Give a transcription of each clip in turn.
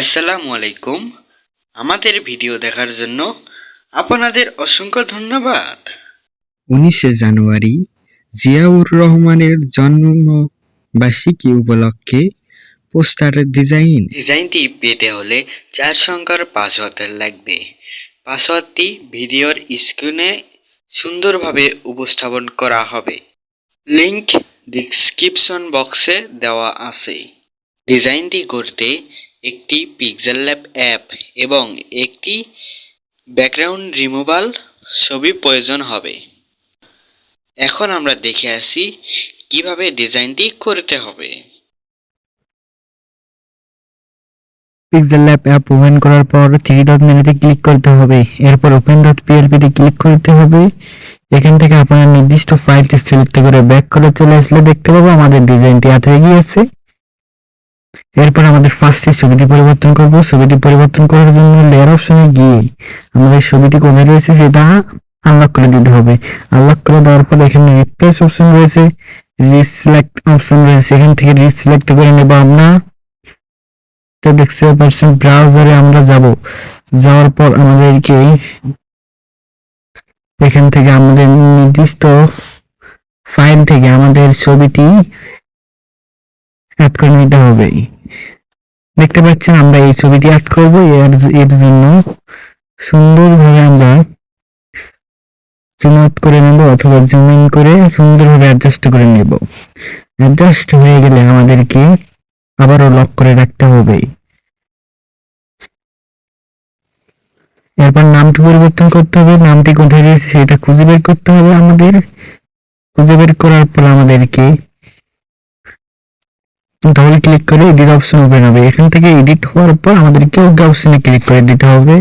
আসসালামু আলাইকুম। আমাদের ভিডিও দেখার জন্য আপনাদের অসংখ্য ধন্যবাদ। উনিশে জানুয়ারি জিয়াউর রহমানের জন্ম বার্ষিকী উপলক্ষে পোস্টারের ডিজাইন। ডিজাইনটি পেতে হলে চার সংখ্যার পাসওয়ার্ড লাগবে। পাসওয়ার্ডটি ভিডিওর স্ক্রিনে সুন্দরভাবে উপস্থাপন করা হবে। লিংক ডিসক্রিপশন বক্সে দেওয়া আছে। ডিজাইনটি করতে একটি পিক্সেল ল্যাব অ্যাপ এবং একটি ব্যাকগ্রাউন্ড রিমুভাল ছবি প্রয়োজন হবে। এখন আমরা দেখে আসি কীভাবে ডিজাইনটি করতে হবে। পিক্সেল ল্যাব অ্যাপ ওপেন করার পর থ্রি ডট মেনুতে ক্লিক করতে হবে। এরপর ওপেন ডট পিএলপি তে ক্লিক করতে হবে। এখান থেকে আপনার নির্দিষ্ট ফাইলটি সিলেক্ট করে ব্যাক করে চলে আসলে দেখতে পাবো আমাদের ডিজাইনটি আট হয়ে গিয়েছে। এরপর আমাদের ফার্স্টে ছবিটি পরিবর্তন করব। ছবিটি পরিবর্তন করার জন্য লেয়ার অপশনে গিয়ে আমাদের ছবিটি কোথায় রয়েছে সেটা আনলক করে দিতে হবে। আনলক করে দেওয়ার পর এখানে রিপ্লেস অপশন রয়েছে রিসিলেক্ট অপশন রয়েছে। এখান থেকে রিসিলেক্ট করে নেব আমরা। তো দেখতে পাচ্ছেন ব্রাউজারে আমরা যাব। যাওয়ার পর আমাদেরকে এখান থেকে আমাদের নির্দিষ্ট ফাইল থেকে আমাদের ছবিটি অ্যাড করে নিতে হবে। দেখতে পাচ্ছেন আমরা এই ছবিটি অ্যাড করব। এর এর জন্য সুন্দরভাবে আমরা জুম করে নেব অথবা জুম ইন করে সুন্দরভাবে অ্যাডজাস্ট করে নেব। অ্যাডজাস্ট হয়ে গেলে আমাদেরকে আবারও লক করে রাখতে হবে। এরপর নামটি পরিবর্তন করতে হবে। নামটি কোথায় রয়েছে সেটা খুঁজে বের করতে হবে আমাদের। খুঁজে বের করার পর আমাদেরকে ডবল ক্লিক করে এডিট অপশন ওপেন হবে। এখান থেকে এডিট হওয়ার পর আমাদেরকে ওকে অপশনে ক্লিক করে দিতে হবে।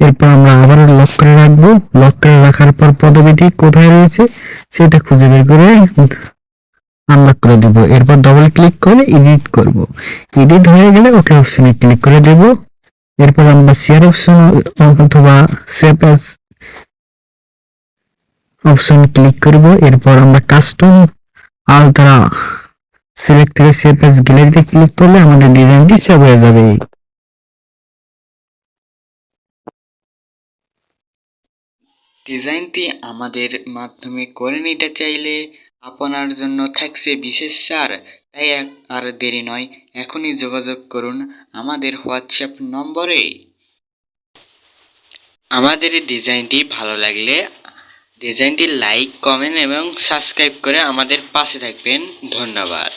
এরপর আমরা আবার লক করে রাখব। লক করে রাখার পর পদবিটি কোথায় রয়েছে সেটা খুঁজে বের করে আনলক করে দিব। এরপর ডবল ক্লিক করে এডিট করব। এডিট হয়ে গেলে ওকে অপশনে ক্লিক করে দেব। এরপর আমরা শেয়ার অপশন অথবা সেভ অ্যাজ অপশন ক্লিক করব, এরপর আমরা কাস্টম আলট্রা সিলেক্ট থেকে সেভ গ্যালারিতে ক্লিক করলে আমাদের ডিজাইনটি সেভ হয়ে যাবে। ডিজাইনটি আমাদের মাধ্যমে করে নিতে চাইলে আপনার জন্য থাকছে বিশেষ ছাড় তাই আর দেরি নয়, এখনই যোগাযোগ করুন আমাদের হোয়াটসঅ্যাপ নম্বরে। আমাদের ডিজাইনটি ভালো লাগলে ডিজাইনটি লাইক কমেন্ট এবং সাবস্ক্রাইব করে আমাদের পাশে থাকবেন। ধন্যবাদ।